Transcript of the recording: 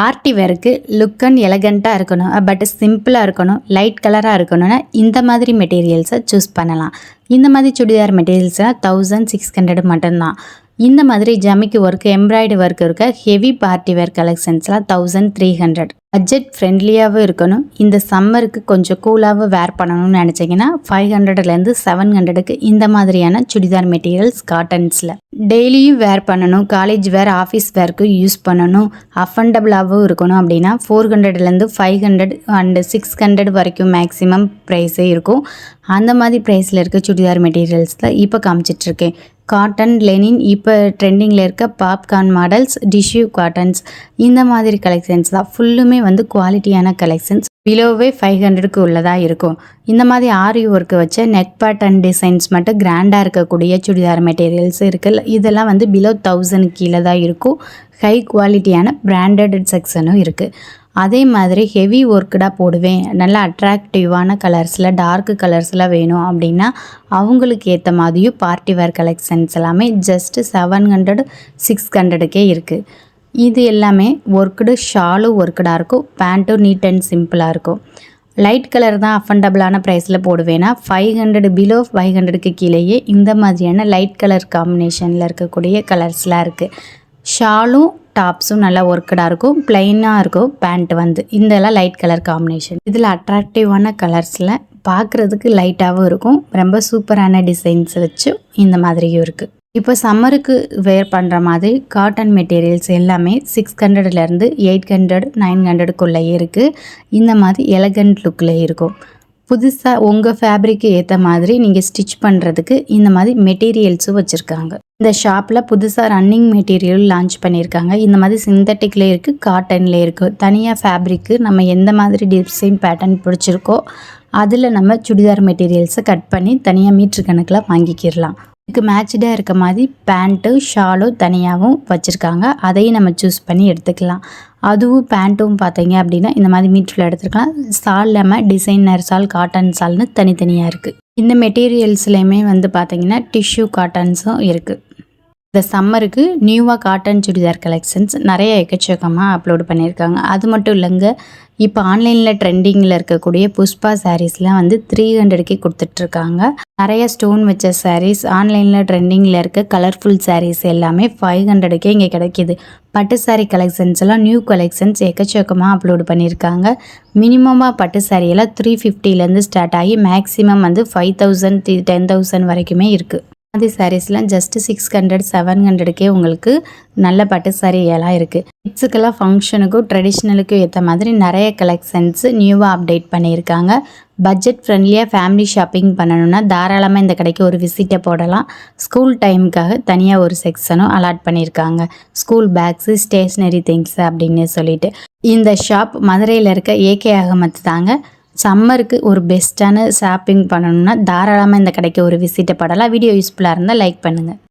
Party வேருக்கு look and எலகண்ட்டாக இருக்கணும். But சிம்பிளாக இருக்கணும். லைட் கலராக இருக்கணும்னா இந்த மாதிரி மெட்டீரியல்ஸை சூஸ் பண்ணலாம். இந்த மாதிரி சுடிதார் மெட்டீரியல்ஸ்னால் தௌசண்ட் சிக்ஸ் ஹண்ட்ரட் மட்டும்தான். இந்த மாதிரி ஜமிக்கு ஒர்க் எம்ப்ராய்டு ஒர்க் இருக்க ஹெவி பார்ட்டி வேர் கலெக்ஷன்ஸ்லாம் தௌசண்ட் த்ரீ ஹண்ட்ரட் பட்ஜெட் ஃப்ரெண்ட்லியாகவும் இருக்கணும். இந்த சம்மருக்கு கொஞ்சம் கூலாகவும் வேர் பண்ணணும்னு நினச்சிங்கன்னா ஃபைவ் ஹண்ட்ரட்லேருந்து செவன் ஹண்ட்ரடுக்கு இந்த மாதிரியான சுடிதார் மெட்டீரியல்ஸ் காட்டன்ஸில் டெய்லியும் வேர் பண்ணணும். காலேஜ் வேர் ஆஃபீஸ் வேர்க்கு யூஸ் பண்ணணும். அஃபண்டபுளாகவும் இருக்கணும் அப்படின்னா ஃபோர் ஹண்ட்ரட்லேருந்து five hundred and six hundred வரைக்கும் மேக்ஸிமம் ப்ரைஸே இருக்கும். அந்த மாதிரி ப்ரைஸில் இருக்க சுடிதார் மெட்டீரியல்ஸில் இப்போ காமிச்சிட்ருக்கேன் காட்டன் லெனின் இப்போ ட்ரெண்டிங்கில் இருக்க பாப்கார்ன் மாடல்ஸ் டிஷ்யூ காட்டன்ஸ் இந்த மாதிரி கலெக்ஷன்ஸ் தான் ஃபுல்லுமே வந்து குவாலிட்டியான கலெக்ஷன்ஸ் பிலோவே ஃபைவ் ஹண்ட்ரடுக்கு உள்ளதாக இருக்கும். இந்த மாதிரி ஆரி ஒர்க்கு வச்ச நெக் பேட்டர்ன் டிசைன்ஸ் மட்டும் கிராண்டாக இருக்கக்கூடிய சுடிதார் மெட்டீரியல்ஸ் இருக்குது இதெல்லாம் வந்து பிலோ தௌசண்ட் கீழே தான் இருக்கும். ஹை குவாலிட்டியான பிராண்டட் செக்ஷனும் இருக்குது அதே மாதிரி ஹெவி ஒர்க்கடாக போடுவேன். நல்லா அட்ராக்டிவான கலர்ஸில் டார்க் கலர்ஸில் வேணும் அப்படின்னா அவங்களுக்கு ஏற்ற மாதிரியும் பார்ட்டி வேர் கலெக்ஷன்ஸ் எல்லாமே ஜஸ்ட்டு செவன் ஹண்ட்ரட் சிக்ஸ் ஹண்ட்ரடுக்கே இருக்குது இது எல்லாமே ஒர்க்குடு ஷாலும் ஒர்க்குடாக இருக்கும். பேண்ட்டும் நீட் அண்ட் சிம்பிளாக இருக்கும். லைட் கலர் தான் அஃபண்டபுளான ப்ரைஸில் போடுவேன்னா ஃபைவ் ஹண்ட்ரட் பிலோ ஃபைவ் ஹண்ட்ரடுக்கு கீழேயே இந்த மாதிரியான லைட் கலர் காம்பினேஷனில் இருக்கக்கூடிய கலர்ஸ்லாம் இருக்குது ஷாலும் டாப்ஸும் நல்லா ஒர்க்கடாக இருக்கும். ப்ளைனாக இருக்கும். பேண்ட் வந்து இதெல்லாம் லைட் கலர் காம்பினேஷன் இதில் அட்ராக்டிவான கலர்ஸில் பார்க்குறதுக்கு லைட்டாகவும் இருக்கும். ரொம்ப சூப்பரான டிசைன்ஸ் வச்சு இந்த மாதிரியும் இருக்குது இப்போ சம்மருக்கு வேர் பண்ணுற மாதிரி காட்டன் மெட்டீரியல்ஸ் எல்லாமே சிக்ஸ் ஹண்ட்ரட்லேருந்து எயிட் ஹண்ட்ரட் நைன் ஹண்ட்ரடுக்குள்ளேயே இருக்குது இந்த மாதிரி எலகண்ட் லுக்கில் இருக்கும். புதுசாக உங்கள் ஃபேப்ரிக்கு ஏற்ற மாதிரி நீங்கள் ஸ்டிச் பண்ணுறதுக்கு இந்த மாதிரி மெட்டீரியல்ஸும் வச்சுருக்காங்க. இந்த ஷாப்பில் புதுசாக ரன்னிங் மெட்டீரியல் லான்ச் பண்ணியிருக்காங்க இந்த மாதிரி சிந்தட்டிக்லேயே இருக்குது காட்டன்லேயே இருக்குது தனியாக ஃபேப்ரிக்கு நம்ம எந்த மாதிரி டிசைன் பேட்டர்ன் பிடிச்சிருக்கோ அதில் நம்ம சுடிதார் மெட்டீரியல்ஸை கட் பண்ணி தனியாக மீட்ரு கணக்கில் வாங்கிக்கிடலாம். இதுக்கு மேட்ச்டாக இருக்க மாதிரி பேண்ட்டு ஷாலும் தனியாகவும் வச்சுருக்காங்க. அதையும் நம்ம சூஸ் பண்ணி எடுத்துக்கலாம். அதுவும் பேண்ட்டும் பார்த்தீங்க அப்படின்னா இந்த மாதிரி மீட்ரில் எடுத்துருக்கலாம். சால் இல்லாமல் டிசைனர் சால் காட்டன் சால்னு தனித்தனியாக இருக்குது இந்த மெட்டீரியல்ஸ்லேயுமே வந்து பார்த்தீங்கன்னா டிஷ்யூ காட்டன்ஸும் இருக்குது இந்த சம்மருக்கு நியூவாக காட்டன் சுடிதார் கலெக்ஷன்ஸ் நிறைய எக்கச்சக்கமாக அப்லோடு பண்ணியிருக்காங்க. அது மட்டும் இல்லைங்க இப்போ ஆன்லைனில் ட்ரெண்டிங்கில் இருக்கக்கூடிய புஷ்பா சாரீஸ்லாம் வந்து த்ரீ ஹண்ட்ரடுக்கே கொடுத்துட்ருக்காங்க. நிறைய ஸ்டோன் வச்ச சாரீஸ் ஆன்லைனில் ட்ரெண்டிங்கில் இருக்க கலர்ஃபுல் சாரீஸ் எல்லாமே ஃபைவ் ஹண்ட்ரடுக்கே இங்கே கிடைக்கிது. பட்டு சாரீ கலெக்ஷன்ஸ் எல்லாம் நியூ கலெக்ஷன்ஸ் எக்கச்சக்கமாக அப்லோட் பண்ணியிருக்காங்க. மினிமமாக பட்டு சாரியெல்லாம் த்ரீ ஃபிஃப்டிலேருந்து ஸ்டார்ட் ஆகி மேக்ஸிமம் வந்து ஃபைவ் தௌசண்ட் டென் தௌசண்ட் வரைக்குமே இருக்குது மாதிரி சாரீஸ்லாம் ஜஸ்ட்டு சிக்ஸ் ஹண்ட்ரட் செவன் ஹண்ட்ரடுக்கே உங்களுக்கு நல்ல பட்டு சாரீ எல்லாம் இருக்குது கிட்ஸுக்கெல்லாம் ஃபங்க்ஷனுக்கும் ட்ரெடிஷ்னலுக்கும் ஏற்ற மாதிரி நிறைய கலெக்ஷன்ஸ் நியூவாக அப்டேட் பண்ணியிருக்காங்க. பட்ஜெட் ஃப்ரெண்ட்லியாக ஃபேமிலி ஷாப்பிங் பண்ணணும்னா தாராளமாக இந்த கடைக்கு ஒரு விசிட்டை போடலாம். ஸ்கூல் டைமுக்காக தனியாக ஒரு செக்ஷனும் அலாட் பண்ணியிருக்காங்க. ஸ்கூல் பேக்ஸு ஸ்டேஷ்னரி திங்ஸ் அப்படின்னு சொல்லிட்டு. இந்த ஷாப் மதுரையில் இருக்க ஏகே அகமத் தாங்க. சம்மருக்கு ஒரு பெஸ்ட்டான ஷாப்பிங் பண்ணணும்னா தாராளமாக இந்த கடைக்கு ஒரு விசிட்டை படலாம். வீடியோ யூஸ்ஃபுல்லாக இருந்தால் லைக் பண்ணுங்கள்